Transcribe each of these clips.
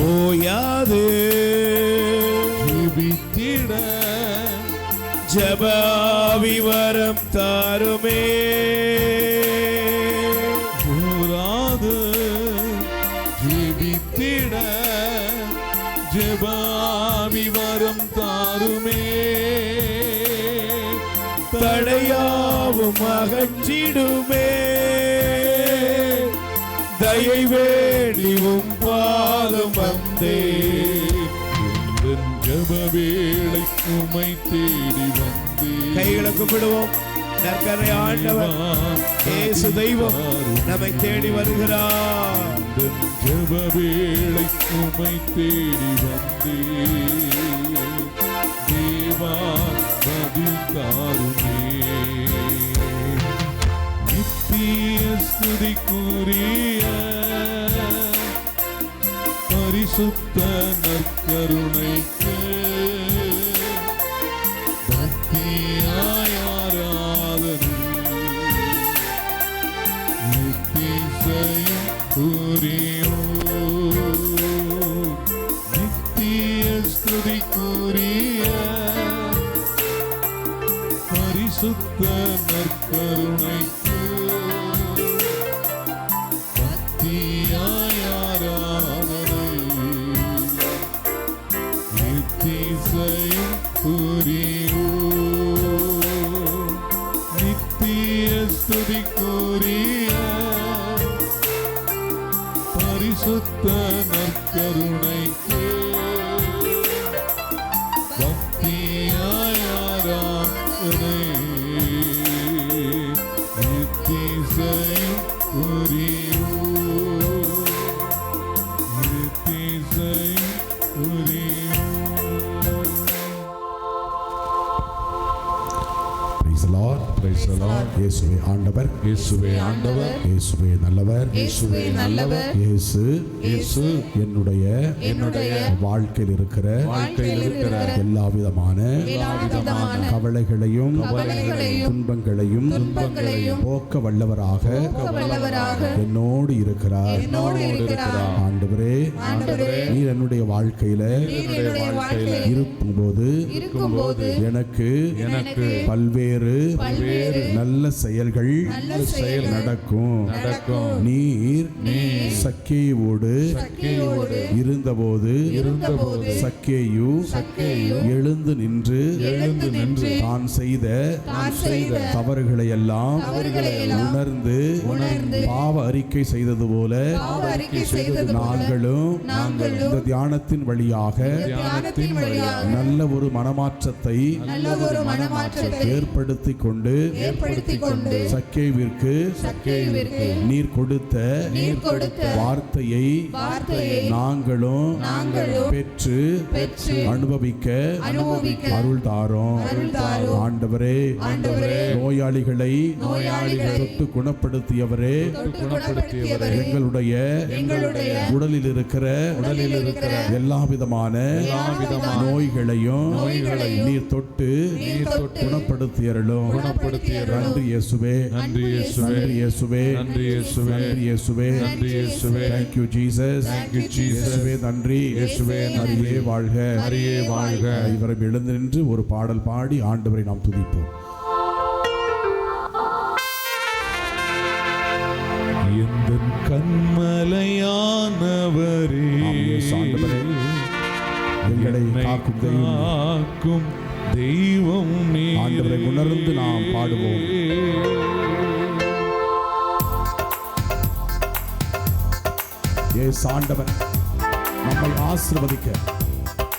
ஓயாது ஜெபித்திட ஜபாவிவரம் தாருமே. கூறாது ஜெபித்திட ஜெபாவி வரம் தாருமே. தடையாவும் அகற்றிடுமே. தயை வேண்டிவும் பாதம் வந்தே எந்தன் ஜெப வேளை உமை தேடி வந்தே. கைகளை கும்பிடுவோம் நற்கரை ஆண்டவர். இயேசு தெய்வம் நம்மை தேடி வருகிறார். எந்தன் ஜெப வேளை உமை தேடி வந்தே. தேவா பதில் தாருமே. நித்திய ஸ்துதிக்குரிய பரிசுத்த நற்கருணைக்கு பக்தியாய் ஆராதனை கூறியோ நித்திய ஸ்துதிக்குரிய பரிசுத்த நற்கருணைக்கு இயேசுவே ஆண்டவர். இயேசுவே ஆண்டவர். இயேசுவே நல்லவர். இயேசுவே நல்லவர். இயேசு. இயேசு. என்னுடைய. என்னுடைய. வாழ்க்கையில் இருக்கிற. வாழ்க்கையில் இருக்கிற. எல்லா விதமான. எல்லா விதமான. கவலைகளையும். கவலைகளையும். துன்பங்களையும். துன்பங்களையும். போக்க வல்லவராக என்னோடு இருக்கிறார். என்னோடு இருக்கிறார். ஆண்டவரே. ஆண்டவரே. நீர் என்னுடைய வாழ்க்கையில நீர் என்னுடைய வாழ்க்கையில் இருக்கும்போது இருக்கும்போது எனக்கு எனக்கு பல்வேறு பல்வேறு நல்ல செயல்கள் செயல்கள் நடக்கும். நடக்கும். நீர் சக்கேயோடு இருந்தபோது இருந்தபோது சக்கேயு சக்கேயு எழுந்து நின்று எழுந்து நின்று தான் செய்த தவறுகளை எல்லாம் உணர்ந்து உணர்ந்து பாவ அறிக்கை செய்தது போல நாங்களும் நாங்களும் இந்த தியானத்தின் வழியாக தியானத்தின் வழியாக நல்ல ஒரு மனமாற்றத்தை நல்ல ஒரு மனமாற்றத்தை ஏற்படுத்தி கொண்டு ஏற்படுத்திக் கொண்டு சக்கேவிற்கு சக்கேயுவிற்கு நீர் கொடுத்த நீர் கொடுத்த வார்த்தையை வார்த்தையை நாங்களும் நாங்களும் பெற்று பெற்று அனுபவிக்க அனுபவிக்க அருள் தாரோம். ஆண்டவரே ஆண்டவரே நோயாளிகளை நோயாளிகளை தொட்டு குணப்படுத்தியவரே குணப்படுத்தியவரே எங்களுடைய எங்களுடைய உடலில் இருக்கிற உடலில் இருக்கிற எல்லா விதமான விதமான நோய்களையும் நோய்களையும் நீர் தொட்டு நீர் தொட்டு குணப்படுத்தியருளும் குணப்படுத்தியருளும். நன்றி இயேசுவே. நன்றி இயேசுவே. நன்றி இயேசுவே. நன்றி இயேசுவே. நன்றி இயேசுவே. நன்றி இயேசுவே. Thank you Jesus. Thank you, Jesus. இயேசுவே நன்றி. இயேசுவே நன்றி. நன்றியே வாழ்க. ஹரியே வாழ்க. இவரை எழுந்து நின்று ஒரு பாடல் பாடி ஆண்டவரை நாம் துதிப்போம். எந்த கண்மலையானவரே எங்களை காக்கும் தெய்வம். ஆண்டவரை உணர்ந்து நாம் பாடுவோம். ஏசு ஆண்டவர் நம்மை ஆசிர்வதிக்க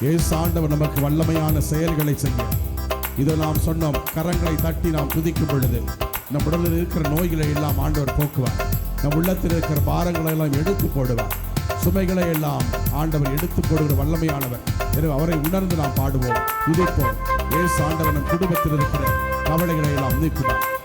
ஏசு ஆண்டவர் நமக்கு வல்லமையான செயல்களை செய்ய இதை நாம் சொன்னோம் கரங்களை தட்டி நாம் துதிக்கும் பொழுது நம் உடலில் இருக்கிற நோய்களை எல்லாம் ஆண்டவர் போக்குவார் நம் உள்ளத்தில் இருக்கிற பாரங்களை எல்லாம் எடுத்து போடுவார் சுமைகளை எல்லாம் ஆண்டவர் எடுத்துக் போடுகிற வல்லமையானவர். எனவே அவரை உணர்ந்து நாம் பாடுவோம். துதிப்போம் ஏசு ஆண்டவர் நம் குடும்பத்தில் இருக்கிற கவலைகளை எல்லாம் நீக்குவார்.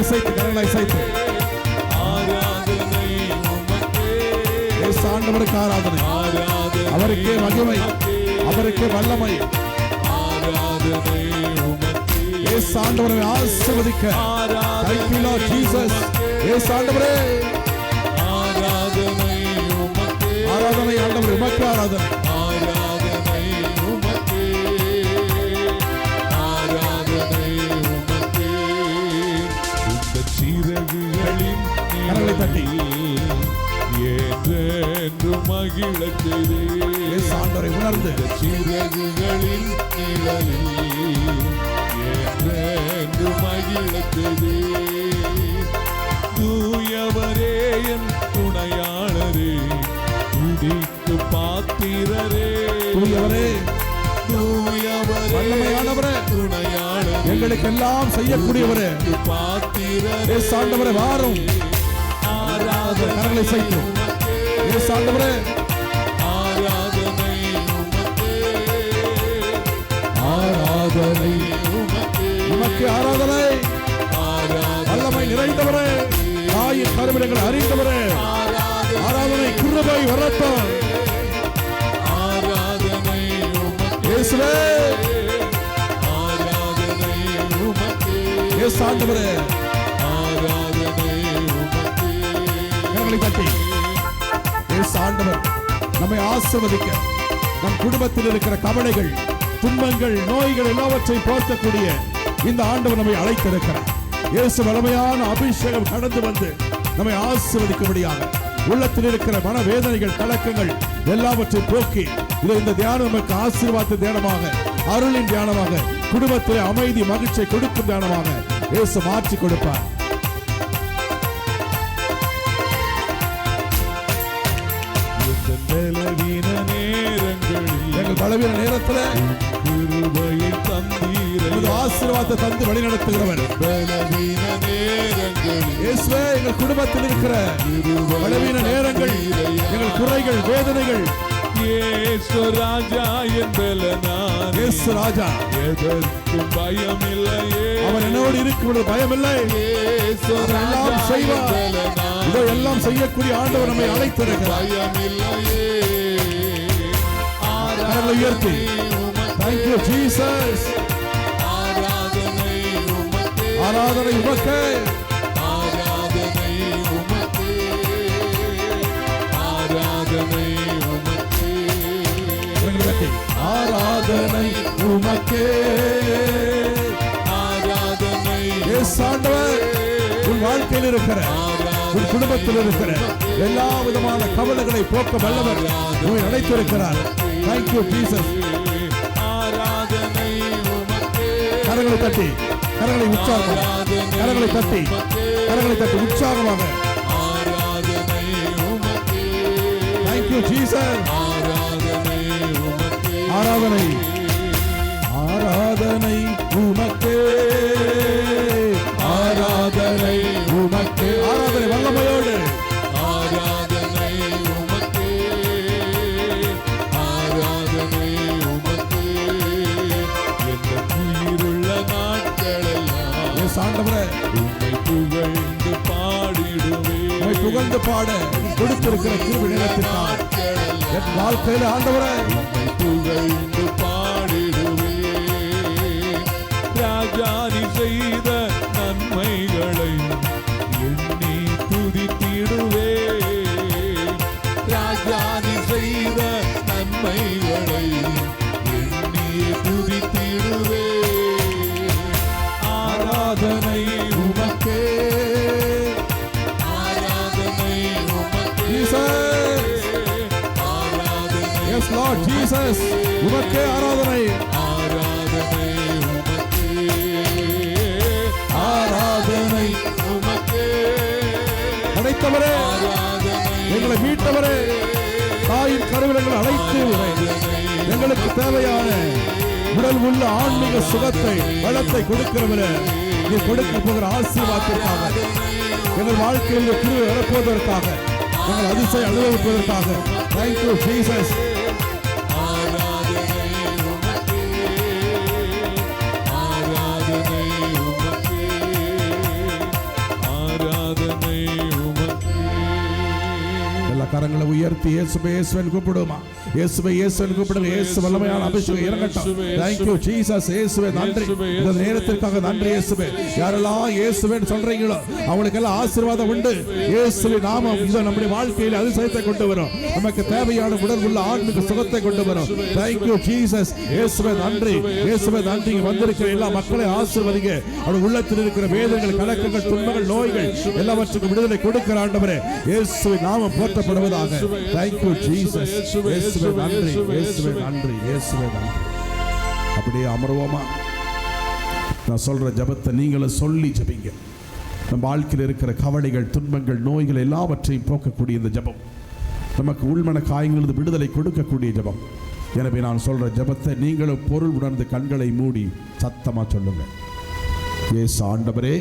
கரங்களை அசைத்து கரங்களை அசைத்து ஆண்டவருக்கு ஆராதனை. அவருக்கே மகிமை அவருக்கே வல்லமை. ஆண்டவரை ஆசிர்வதிக்க. ஆராதனை ஆண்டவர் உமக்கு ஆராதனை. இயேசு ஆண்டவரை உணர்ந்து. சிறகுகளின் நிழலில் என்றென்று மகிழச் செய்தே தூயவரே என் துணையாளரே துதிக்கு பாத்திரரே. தூயவரே. எங்களுக்கு எல்லாம் செய்யக்கூடியவரே. இயேசு ஆண்டவரே வாரும். ஆராதனை. இயேசு ஆண்டவரே ஆராதனை உமக்கே. ஆராதனை உமக்கே. உமக்கு ஆராதனை. வல்லமை நிறைந்தவரே. தாயின் கருவிடங்களை அறிந்தவரே. ஆராதனை குருபை வரட்டும் ஆராதனை இயேசுவே. ஆராதனை உமக்கே. இயேசு ஆண்டவரே ஆராதனை உமக்கே. கரங்களை தட்டி. ஆண்டவர் நம்மை ஆசிர்வதிக்க நம் குடும்பத்தில் இருக்கிற கவலைகள் துன்பங்கள் நோய்கள் எல்லாவற்றையும் போர்த்தக்கூடிய இந்த ஆண்டவர் நம்மை அழைத்திருக்கிறார். இயேசு வளமையான அபிஷேகம் கடந்து வந்து நம்மை ஆசிர்வதிக்கும்படியாக உள்ளத்தில் இருக்கிற மனவேதனைகள் கலக்கங்கள் எல்லாவற்றையும் போக்கி இது இந்த தியானம் நமக்கு ஆசீர்வாத தியானமாக அருளின் தியானமாக குடும்பத்திலே அமைதி மகிழ்ச்சியை கொடுக்கும் தியானமாக இயேசு மாற்றி கொடுப்பார். எங்கள் பலவீன நேரத்தில் கிருபையை தந்தீரை ஆசீர்வாதத்தை தந்து பலவீன நேரங்களில் இயேசுவே எங்கள் குடும்பத்தில் இருக்கிற பலவீன நேரங்கள் எங்கள் குறைகள் வேதனைகள். இயேசு ராஜா என்பல நான் இயேசு ராஜா. எதற்கும் பயமில்லையே. அவர் என்னோடு இருக்கும் பயமில்லை. இயேசு அவர் எல்லாம் செய்வார் இதோ செய்யக்கூடிய ஆண்டவர் நம்மை அழைத்திருக்கிறார். பயமில்லையே. கரங்களை உயர்த்தி. தேங்க்யூ ஜீசஸ் ஆராதனை உமக்கே ஆராதனை உமக்கு. ஆராதனை உமக்கே ஆராதனை உமக்கே. ஆராதனை உமக்கே ஆண்டவர் உன் வாழ்க்கையில் இருக்கிற உன் குடும்பத்தில் இருக்கிற எல்லா விதமான கவலைகளை போக்க வல்லவர் உங்களை அழைத்திருக்கிறார் தேங்க்யூ ஜீசஸ் ஆராதனை கரங்களை தட்டி கரங்களை உற்சாகமாக கரங்களை தட்டி கரங்களை தட்டி உற்சாகமாக. தேங்க்யூ ஜீசஸ் ஆராதனை. புகழ்ந்து பாட கொடுத்திருக்கிற கிருபி நேரத்திற்காக என் வாழ்க்கையில் ஆண்டவரே. புகழ்ந்து பாடிடுவே ராஜாதி செய்த உமக்கே ஆராதனை. ஆராதனை உமக்கே. ஆராதனை உமக்கே படைத்தவரே ஆராதனை எங்களை மீட்டவரே தாயின் கருவிலங்களை அழைத்து எங்களுக்கு தேவையான உடல் உள்ள ஆன்மீக சுகத்தை பலத்தை கொடுக்கிறவரே நீ கொடுக்க போகிற ஆசீர்வாதத்திற்காக எங்கள் வாழ்க்கையில் கிருவை இறப்புவதற்காக எங்கள் அதிசயம் அனுபவிப்பதற்காக தேங்க்யூ ஜீசஸ் கரங்களை உயர்த்தி இயேசுவை இயேசுவன் கூப்பிடுமா இயேசுவை இயேசுவன் கூப்பிடுங்க. இயேசு வல்லமையான அபிஷேகம். இறங்கட்டும். தேங்க் யூ ஜீசஸ் இயேசுவே. நன்றி. இந்த நேரத்திற்காக நன்றி இயேசுவே. யாரெல்லாம் இயேசுவேன்னு சொல்றீங்களோ அவங்களுக்கு எல்லாம் ஆசீர்வாதம் உண்டு. இயேசுவை நாமம் இதோ நம்முடைய வாழ்க்கையில் அதிசயத்தை கொண்டு வரும். நமக்கு தேவையான உடல் உள்ள ஆன்மீக சுகத்தை கொண்டு வரும். தேங்க் யூ ஜீசஸ் இயேசுவே நன்றி. இயேசுவே நன்றி. வந்திருக்கிற எல்லா மக்களையும் ஆசீர்வதிங்க. அவருடைய உள்ளத்தில் இருக்கிற வேதங்கள் கலக்கங்கள் துன்பங்கள் நோய்கள் எல்லாவற்றுக்கும் விடுதலை கொடுக்கிற ஆண்டவரே. இயேசுவை நாமம் போற்றப்படுவதாக தேங்க் யூ ஜீசஸ் இயேசுவே நன்றி இயேசுவே நன்றி இயேசுவே நன்றி அப்படியே அமர்வோமா நான் சொல்ற ஜெபத்தை நீங்களும் சொல்லி ஜெபிங்க நம்ம வாழ்க்கையில் இருக்கிற கவலைகள் துன்பங்கள் நோய்கள் எல்லாவற்றையும் போக்கக்கூடிய இந்த ஜெபம் நமக்கு உள்மன காயங்களது விடுதலை கொடுக்கக்கூடிய ஜெபம் எனவே நான் சொல்ற ஜெபத்தை நீங்களும் பொருள் உணர்ந்து கண்களை மூடி சத்தமா சொல்லுங்க இயேசு ஆண்டவரே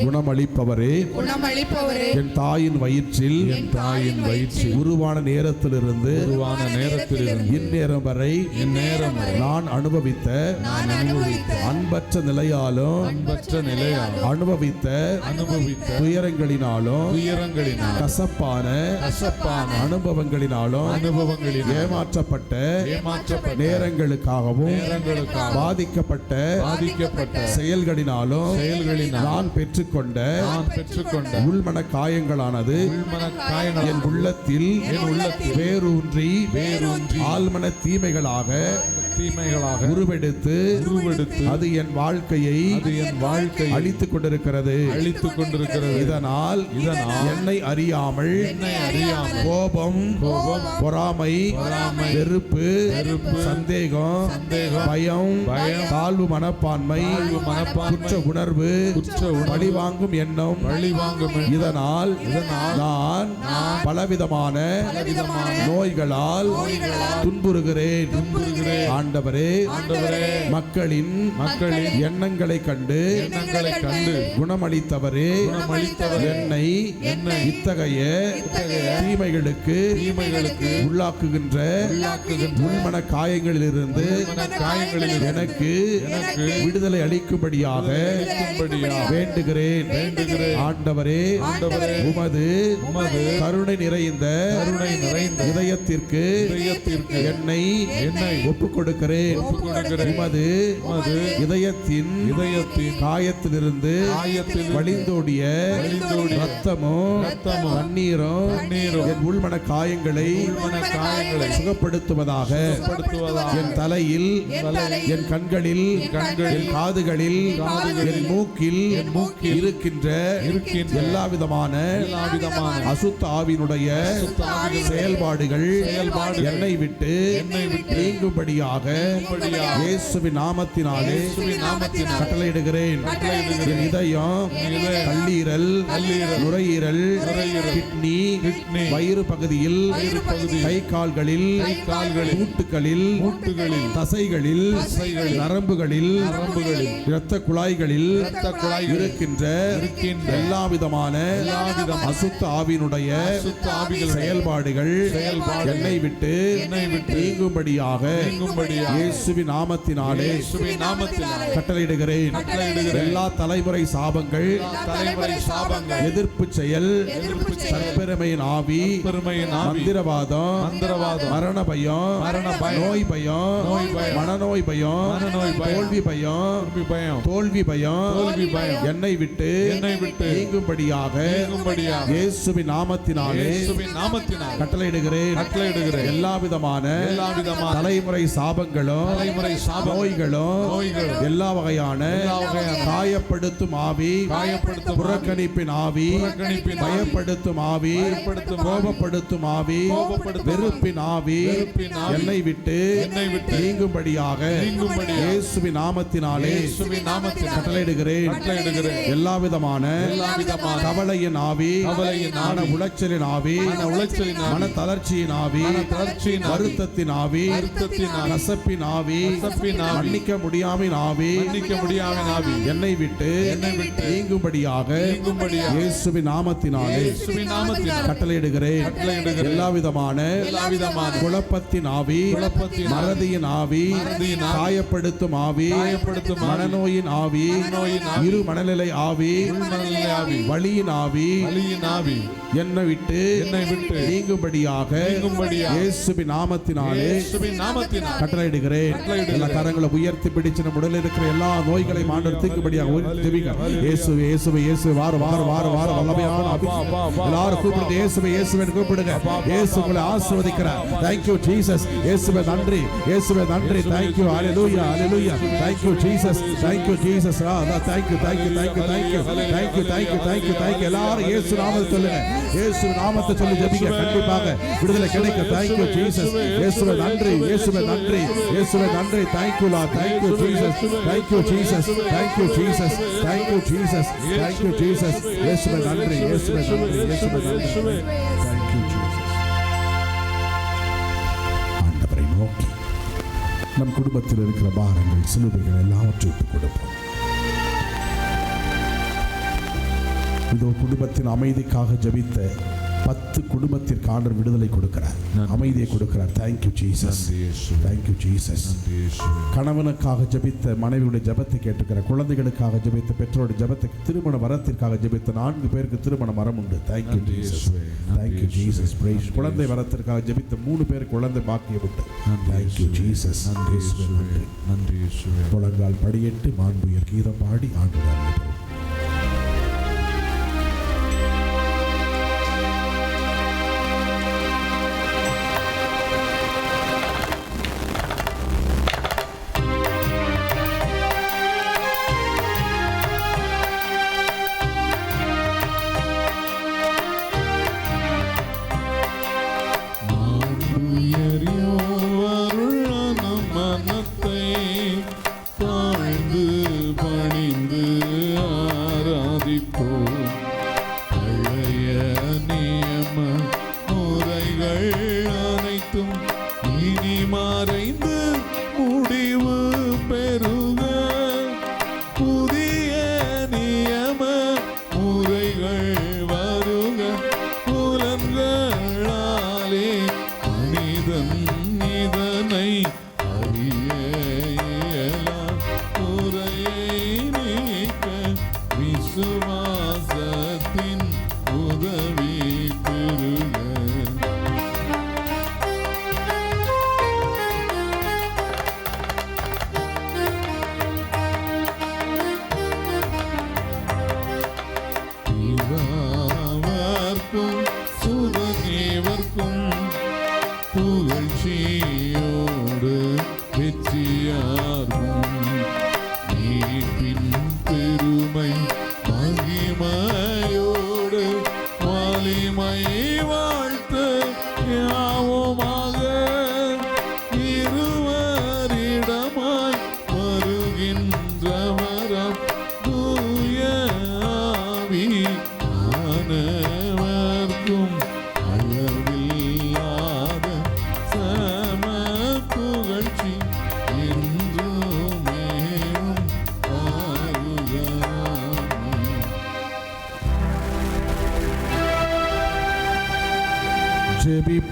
குணமளிப்பவரே குணமளிப்பவரே. என் தாயின் வயிற்றில் என் தாயின் வயிற்றில் உருவான நேரத்திலிருந்து உருவான நேரத்திலிருந்து இந்நேரம் வரை இந்நேரம் நான் அனுபவித்த நான் அனுபவித்த அன்பற்ற நிலையாலும் அன்பற்ற நிலையால் அனுபவித்த அனுபவித்த துயரங்களினாலும் துயரங்களினால் கசப்பான கசப்பான அனுபவங்களினாலும் அனுபவங்களினால் ஏமாற்றப்பட்ட ஏமாற்றப்பட்ட நேரங்களுக்காகவும் நேரங்களுக்காக பாதிக்கப்பட்ட பாதிக்கப்பட்ட செயல்களினாலும் செயல்களினால் நான் பெற்றுக்கொண்ட நான் பெற்றுக்கொண்ட உள்மன காயங்களானது உள்மன காயங்கள் என் உள்ளத்தில் என் உள்ளத்தில் வேரூன்றி வேரூன்றி ஆழ்மன தீமைகளாக தீமைகளாக உருவெடுத்து உருவெடுத்து அது என் வாழ்க்கையை அது என் வாழ்க்கையை அழித்துக் கொண்டிருக்கிறது. அழித்துக் கொண்டிருக்கிறது. இதனால் இதனால் என்னை அறியாமல் என்னை அறியாமல் கோபம் கோபம், பொறாமை பொறாமை, வெறுப்பு வெறுப்பு, சந்தேகம் சந்தேகம், பயம் பயம், தாழ்வு மனப்பான்மை தாழ்வு மனப்பான்மை, குற்ற உணர்வு குற்ற பழி வாங்கும் எண்ணம் பழி வாங்கும் இதனால் இதனால் நான் பலவிதமான நோய்களால் துன்புறுகிறேன். துன்புறுகிறேன். ஆண்டவரே ஆண்டவரே, மக்களின் மக்களின் எண்ணங்களை கண்டு எண்ணங்களை கண்டு குணமளித்தவரே குணமளித்தவரே, என்னை என்னை இத்தகைய தீமைகளுக்கு தீமைகளுக்கு உள்ளாக்குகின்ற உள்மன காயங்களிலிருந்து காயங்களிலிருந்து எனக்கு எனக்கு விடுதலை அளிக்கும்படியாக அளிக்கும்படியாக வேண்டுகிறேன் வேண்டுகிறேன். ஆண்டவரே ஆண்டவரே, உமது உமது கருணை நிறைந்த கருணை நிறைந்த இதயத்திற்கு இதயத்திற்கு என்னை என்னை ஒப்புக் கொடுக்கிறேன். உமது உமது இதயத்தின் இதயத்தின் காயத்திலிருந்து காயத்திலிருந்து வழிந்தோடிய ரத்தமும் ரத்தமும் தண்ணீரும் தண்ணீரும் என் உள்மன காயங்களை காயங்களை சுகப்படுத்துவதாக என் தலையில் என் கண்களில் கண்களில், காதுகளில், என் மூக்கில் இருக்கின்ற இருக்கின்ற எல்லா விதமான அசுத்த ஆவினுடைய செயல்பாடுகள் செயல்பாடுகள் என்னை விட்டு என்னை விட்டு நீங்கும்படியாக இயேசுவின் நாமத்தினாலே கட்டளையிடுகிறேன். என் இதயம் கல்லீரல் நுரையீரல் கிட்னி வயிறு பகுதியில் கை கால்களில் மூட்டுகளில் தசைகளில் நரம்புகளில் நரம்புகளில், இரத்த குழாய்களில் இரத்த குழாய்களில் இருக்கின்ற இருக்கின்ற எல்லா விதமான எல்லாவிதமான அசுத்த ஆவியினுடைய அசுத்த ஆவிகள் செயல்பாடுகள் செயல்பாடுகள் என்னை விட்டு என்னை விட்டு நீங்கும்படியாக நீங்கும்படியாக இயேசுவின் நாமத்தினாலே இயேசுவின் நாமத்தினால் கட்டளையிடுகிறேன் கட்டளையிடுகிறேன். எல்லா தலைமுறை சாபங்கள் தலைமுறை சாபங்கள் எதிர்ப்பு செயல் எதிர்ப்பு செயல், தற்பெருமையின் ஆவி பெருமையின் ஆவி மந்திரவாதம் மந்திரவாதம் மரண பயம் மரண பயம், நோய் பயம் நோய் பயம், மனநோய் பயம் மனநோய் பயம், தோல்வி பயம் தோல்வி பயம். தோல்வி பயம். தோல்வி பயம், என்னை விட்டு என்னை விட்டு நீங்கும்படியாக நீங்கும்படியாக இயேசுவின் நாமத்தினாலே இயேசுவின் நாமத்தினால் கட்டளையிடுகிறேன். கட்டளையிடுகிறேன். எல்லா விதமான எல்லா விதமான தலைமுறை சாப சாபங்களும் தலைமுறை சாபம் நோய்களும் நோய்களும் எல்லா வகையான வகையான காயப்படுத்தும் ஆவி காயப்படுத்தும் புறக்கணிப்பின் ஆவி புறக்கணிப்பின் பயப்படுத்தும் ஆவி பயப்படுத்தும் கோபப்படுத்தும் ஆவி கோபப்படுத்தும் வெறுப்பின் ஆவி வெறுப்பின் ஆவி, என்னை விட்டு என்னை விட்டு நீங்கும்படியாக நீங்கும்படியாக இயேசுவின் நாமத்தினாலே இயேசுவின் நாமத்தில் கட்டளையிடுகிறேன். கட்டளையிடுகிறேன். எல்லா விதமான எல்லா விதமான கவலையின் ஆவி. கவலையின் ஆவி, மன உளைச்சலின் ஆவி. உளைச்சலின் மன தளர்ச்சியின் ஆவி தளர்ச்சியின் வருத்தத்தின் ஆவி வருத்தத்தின் கசப்பின் ஆவி கசப்பின் ஆவி, மன்னிக்க முடியாமின் ஆவி மன்னிக்க முடியாத ஆவி. என்னை விட்டு என்னை விட்டு நீங்கும்படியாக நீங்கும்படியாக இயேசுவின் நாமத்தினாலே இயேசுவின் நாமத்தில் கட்டளையிடுகிறேன். கட்டளையிடுகிறேன். எல்லா விதமான எல்லா விதமான குழப்பத்தின் ஆவி. குழப்பத்தின் மறதியின் ஆவி. காயப்படுத்தும் ஆவி காயப்படுத்தும் ஆவி, மனநோயின் ஆவி இரு மனநிலை ஆவி வழியின் ஆவி ஆவி. என்னை விட்டு என்னை விட்டு நீங்கும்படியாக இயேசுவின் நாமத்தினாலே கட்டளையிடுகிறேன். எல்லா கரங்களை உயர்த்தி பிடிச்சு நம்ம உடலில் இருக்கிற எல்லா நோய்களை மாண்டர் தீக்கும்படியாக உயர்த்துவீங்க இயேசு இயேசுவை இயேசு வார வார வார வார வல்லமையான. எல்லாரும் கூப்பிடுங்க இயேசுவை இயேசுவை கூப்பிடுங்க. இயேசு உங்களை ஆசீர்வதிக்கிறார். you ஜீசஸ் இயேசுவே நன்றி. இயேசுவே நன்றி. hallelujah. hallelujah. Thank you Jesus thank you, Jesus. Ah, thank you, thank you, thank you, thank you, thank you, thank you, thank you, thank எல்லாரும் இயேசு நாமத்தை சொல்லுங்க. இயேசு நாமத்தை சொல்லி ஜெபிங்க கண்டிப்பாக. விடுதலை கிடைக்க தேங்க் யூ ஜீசஸ் இயேசுவே நன்றி இயேசுவே நன்றி. இயேசுவே நன்றி. Thank you law thank you Jesus thank you Jesus thank you Jesus thank you Jesus thank you Jesus இயேசுவே நன்றி. இயேசுவே நன்றி. இயேசுவே நன்றி. நம் குடும்பத்தில் இருக்கிற பாரங்கள் சிலுவைகள் எல்லாவற்றையும் கொடுப்போம். இதோ குடும்பத்தின் அமைதிக்காக ஜபித்த பத்து குடும்பத்திற்கு ஆண்டர் விடுதலை கொடுக்கிறார். அமைதியை கொடுக்கிறார். Thank you Jesus thank you Jesus கணவனுக்காக ஜெபித்த மனைவியுடைய ஜெபத்தை கேட்டுக்கிற குழந்தைகளுக்காக ஜெபித்த பெற்றோருடைய ஜெபத்தை திருமண வரத்திற்காக ஜெபித்த நான்கு பேருக்கு திருமண மரம் உண்டு. Thank you Jesus thank you Jesus praise குழந்தை வரத்திற்காக ஜெபித்த மூணு பேர் குழந்தை பாக்கியம் உண்டு. தேங்க்யூ ஜீசஸ் நன்றி நன்றி முழங்கால் படியிட்டு மாண்புயர் கீதம் பாடி ஆண்டு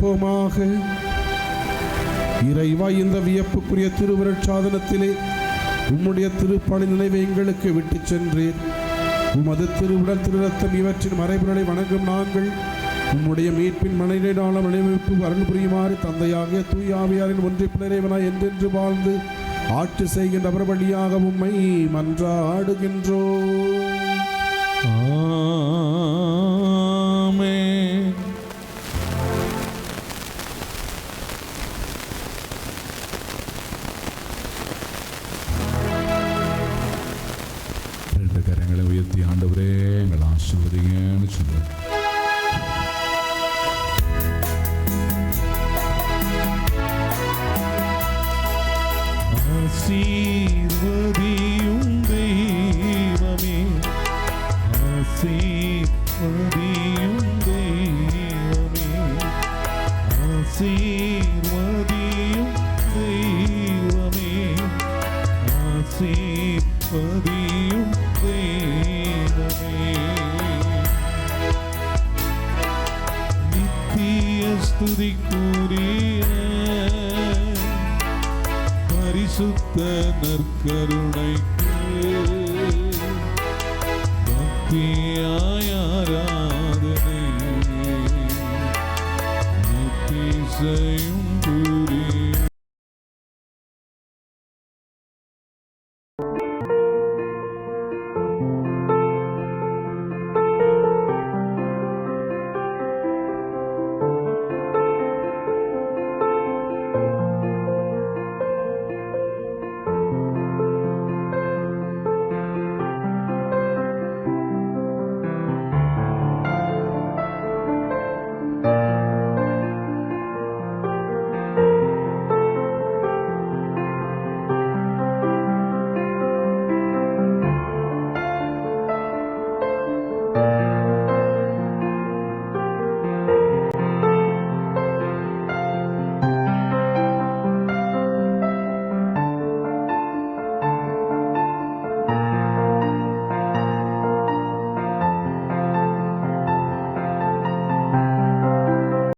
வியப்போமாக இறைவா இந்த வியப்புக்குரிய திருவருட்சாதனத்திலே உம்முடைய திருப்பணி நினைவை எங்களுக்கு விட்டுச் சென்றீர். உமது திருவுடல் திருரத்தம் இவற்றின் மறைபொருளை வணங்கும் நாங்கள் உம்முடைய மீட்பின் மனையிலான வடிவமைப்பு அருள் புரியுமாறு தந்தையாகிய தூயாவியாரின் ஒன்றை பிளரைவனாய் என்றென்று வாழ்ந்து ஆட்சி செய்கின்ற அவர் வழியாக உம்மை மன்றாடுகின்றோ ஆ ஸ்துதிக்குரிய பரிசுத்த நற்கருணைக்கு பக்தியாயாராதனை நித்திசை